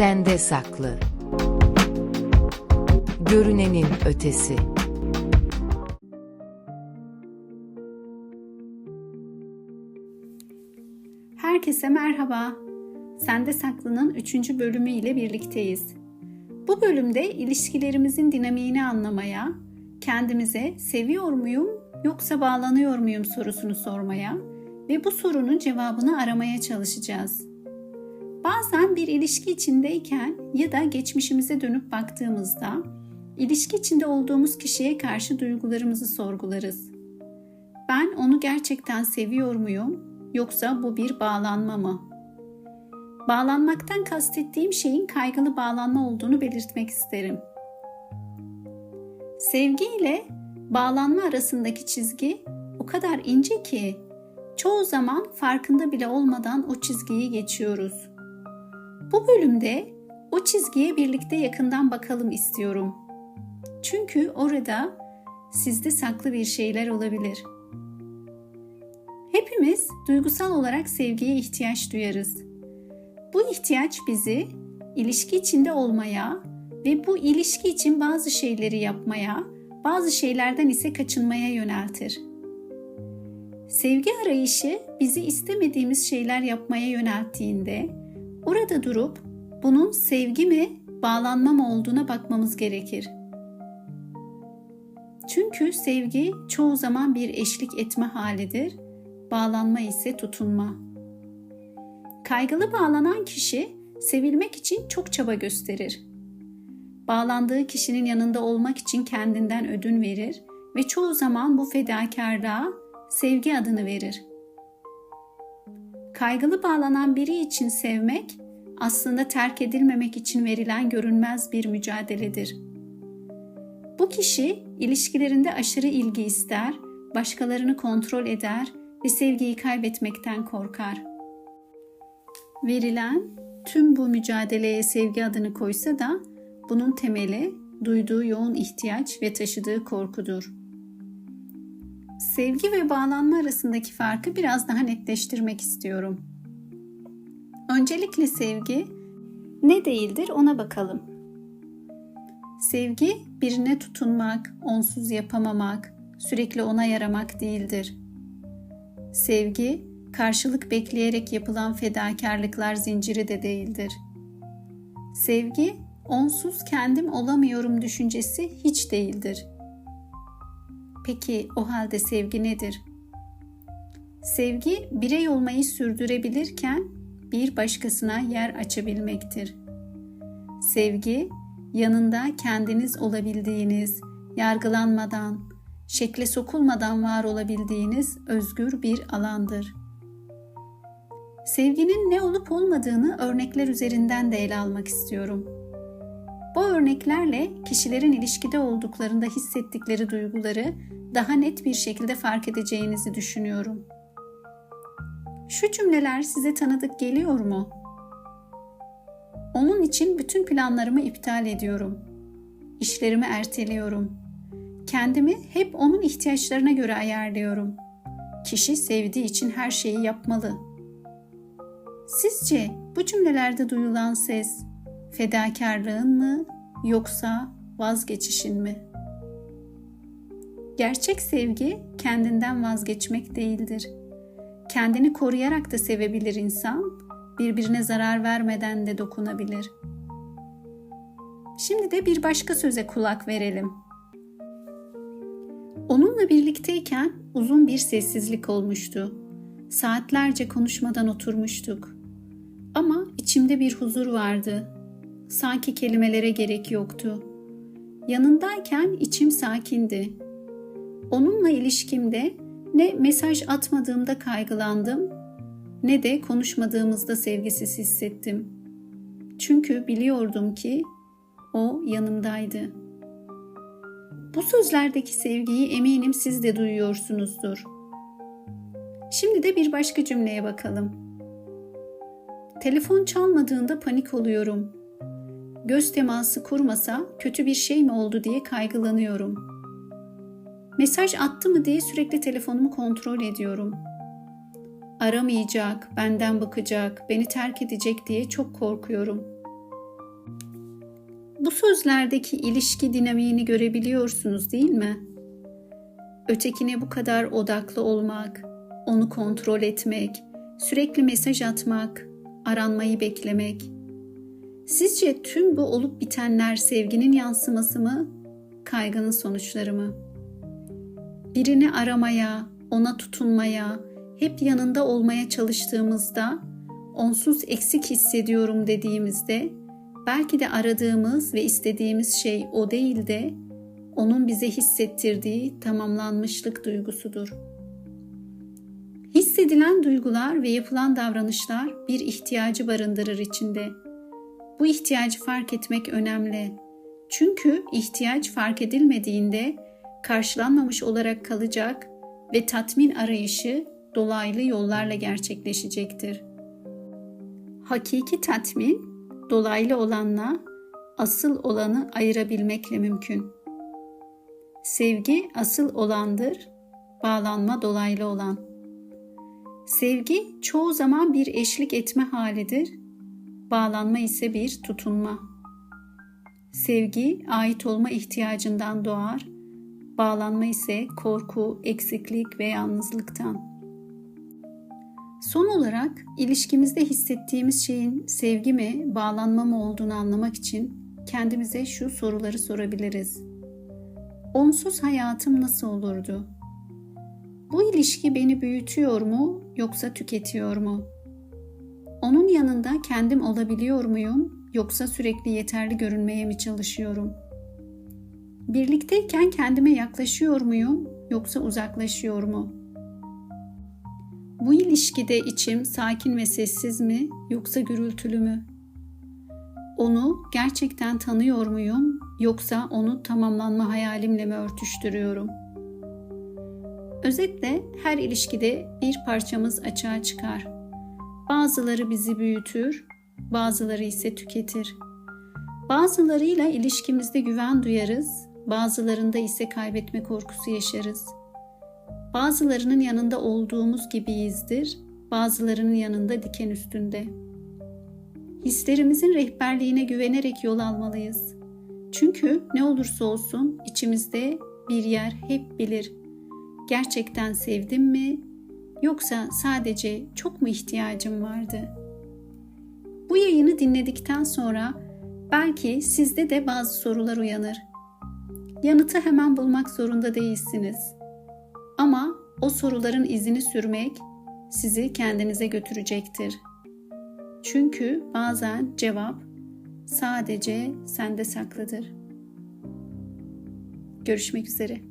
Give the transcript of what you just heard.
Sende saklı. Görünenin ötesi. Herkese merhaba. Sende Saklı'nın 3. bölümü ile birlikteyiz. Bu bölümde ilişkilerimizin dinamiğini anlamaya, kendimize seviyor muyum yoksa bağlanıyor muyum sorusunu sormaya ve bu sorunun cevabını aramaya çalışacağız. Bazen bir ilişki içindeyken ya da geçmişimize dönüp baktığımızda ilişki içinde olduğumuz kişiye karşı duygularımızı sorgularız. Ben onu gerçekten seviyor muyum yoksa bu bir bağlanma mı? Bağlanmaktan kastettiğim şeyin kaygılı bağlanma olduğunu belirtmek isterim. Sevgi ile bağlanma arasındaki çizgi o kadar ince ki çoğu zaman farkında bile olmadan o çizgiyi geçiyoruz. Bu bölümde o çizgiye birlikte yakından bakalım istiyorum. Çünkü orada sizde saklı bir şeyler olabilir. Hepimiz duygusal olarak sevgiye ihtiyaç duyarız. Bu ihtiyaç bizi ilişki içinde olmaya ve bu ilişki için bazı şeyleri yapmaya, bazı şeylerden ise kaçınmaya yöneltir. Sevgi arayışı bizi istemediğimiz şeyler yapmaya yönelttiğinde orada durup bunun sevgi mi, bağlanma mı olduğuna bakmamız gerekir. Çünkü sevgi çoğu zaman bir eşlik etme halidir, bağlanma ise tutunma. Kaygılı bağlanan kişi sevilmek için çok çaba gösterir. Bağlandığı kişinin yanında olmak için kendinden ödün verir ve çoğu zaman bu fedakarlığa sevgi adını verir. Kaygılı bağlanan biri için sevmek aslında terk edilmemek için verilen görünmez bir mücadeledir. Bu kişi ilişkilerinde aşırı ilgi ister, başkalarını kontrol eder ve sevgiyi kaybetmekten korkar. Verilen tüm bu mücadeleye sevgi adını koysa da bunun temeli duyduğu yoğun ihtiyaç ve taşıdığı korkudur. Sevgi ve bağlanma arasındaki farkı biraz daha netleştirmek istiyorum. Öncelikle sevgi ne değildir ona bakalım. Sevgi birine tutunmak, onsuz yapamamak, sürekli ona yaramak değildir. Sevgi karşılık bekleyerek yapılan fedakarlıklar zinciri de değildir. Sevgi onsuz kendim olamıyorum düşüncesi hiç değildir. Peki o halde sevgi nedir? Sevgi birey olmayı sürdürebilirken bir başkasına yer açabilmektir. Sevgi yanında kendiniz olabildiğiniz, yargılanmadan, şekle sokulmadan var olabildiğiniz özgür bir alandır. Sevginin ne olup olmadığını örnekler üzerinden de ele almak istiyorum. Bu örneklerle kişilerin ilişkide olduklarında hissettikleri duyguları daha net bir şekilde fark edeceğinizi düşünüyorum. Şu cümleler size tanıdık geliyor mu? Onun için bütün planlarımı iptal ediyorum. İşlerimi erteliyorum. Kendimi hep onun ihtiyaçlarına göre ayarlıyorum. Kişi sevdiği için her şeyi yapmalı. Sizce bu cümlelerde duyulan ses fedakarlığın mı yoksa vazgeçişin mi? Gerçek sevgi kendinden vazgeçmek değildir. Kendini koruyarak da sevebilir insan, birbirine zarar vermeden de dokunabilir. Şimdi de bir başka söze kulak verelim. Onunla birlikteyken uzun bir sessizlik olmuştu. Saatlerce konuşmadan oturmuştuk. Ama içimde bir huzur vardı. Sanki kelimelere gerek yoktu. Yanındayken içim sakindi. Onunla ilişkimde ne mesaj atmadığımda kaygılandım ne de konuşmadığımızda sevgisiz hissettim. Çünkü biliyordum ki o yanımdaydı. Bu sözlerdeki sevgiyi eminim siz de duyuyorsunuzdur. Şimdi de bir başka cümleye bakalım. Telefon çalmadığında panik oluyorum. Göz teması kurmasa kötü bir şey mi oldu diye kaygılanıyorum. Mesaj attı mı diye sürekli telefonumu kontrol ediyorum. Aramayacak, benden bakacak, beni terk edecek diye çok korkuyorum. Bu sözlerdeki ilişki dinamiğini görebiliyorsunuz değil mi? Ötekine bu kadar odaklı olmak, onu kontrol etmek, sürekli mesaj atmak, aranmayı beklemek. Sizce tüm bu olup bitenler sevginin yansıması mı, kaygının sonuçları mı? Birini aramaya, ona tutunmaya, hep yanında olmaya çalıştığımızda, onsuz eksik hissediyorum dediğimizde, belki de aradığımız ve istediğimiz şey o değil de onun bize hissettirdiği tamamlanmışlık duygusudur. Hissedilen duygular ve yapılan davranışlar bir ihtiyacı barındırır içinde. Bu ihtiyacı fark etmek önemli. Çünkü ihtiyaç fark edilmediğinde karşılanmamış olarak kalacak ve tatmin arayışı dolaylı yollarla gerçekleşecektir. Hakiki tatmin dolaylı olanla asıl olanı ayırabilmekle mümkün. Sevgi asıl olandır, bağlanma dolaylı olan. Sevgi çoğu zaman bir eşlik etme halidir, bağlanma ise bir tutunma. Sevgi ait olma ihtiyacından doğar, bağlanma ise korku, eksiklik ve yalnızlıktan. Son olarak ilişkimizde hissettiğimiz şeyin sevgi mi, bağlanma mı olduğunu anlamak için kendimize şu soruları sorabiliriz. Onsuz hayatım nasıl olurdu? Bu ilişki beni büyütüyor mu yoksa tüketiyor mu? Onun yanında kendim olabiliyor muyum yoksa sürekli yeterli görünmeye mi çalışıyorum? Birlikteyken kendime yaklaşıyor muyum yoksa uzaklaşıyor mu? Bu ilişkide içim sakin ve sessiz mi yoksa gürültülü mü? Onu gerçekten tanıyor muyum yoksa onu tamamlanma hayalimle mi örtüştürüyorum? Özetle her ilişkide bir parçamız açığa çıkar. Bazıları bizi büyütür, bazıları ise tüketir. Bazılarıyla ilişkimizde güven duyarız, bazılarında ise kaybetme korkusu yaşarız.'' Bazılarının yanında olduğumuz gibiyizdir, bazılarının yanında diken üstünde. Hislerimizin rehberliğine güvenerek yol almalıyız. Çünkü ne olursa olsun içimizde bir yer hep bilir. Gerçekten sevdim mi yoksa sadece çok mu ihtiyacım vardı? Bu yayını dinledikten sonra belki sizde de bazı sorular uyanır. Yanıtı hemen bulmak zorunda değilsiniz.'' Ama o soruların izini sürmek sizi kendinize götürecektir. Çünkü bazen cevap sadece sende saklıdır. Görüşmek üzere.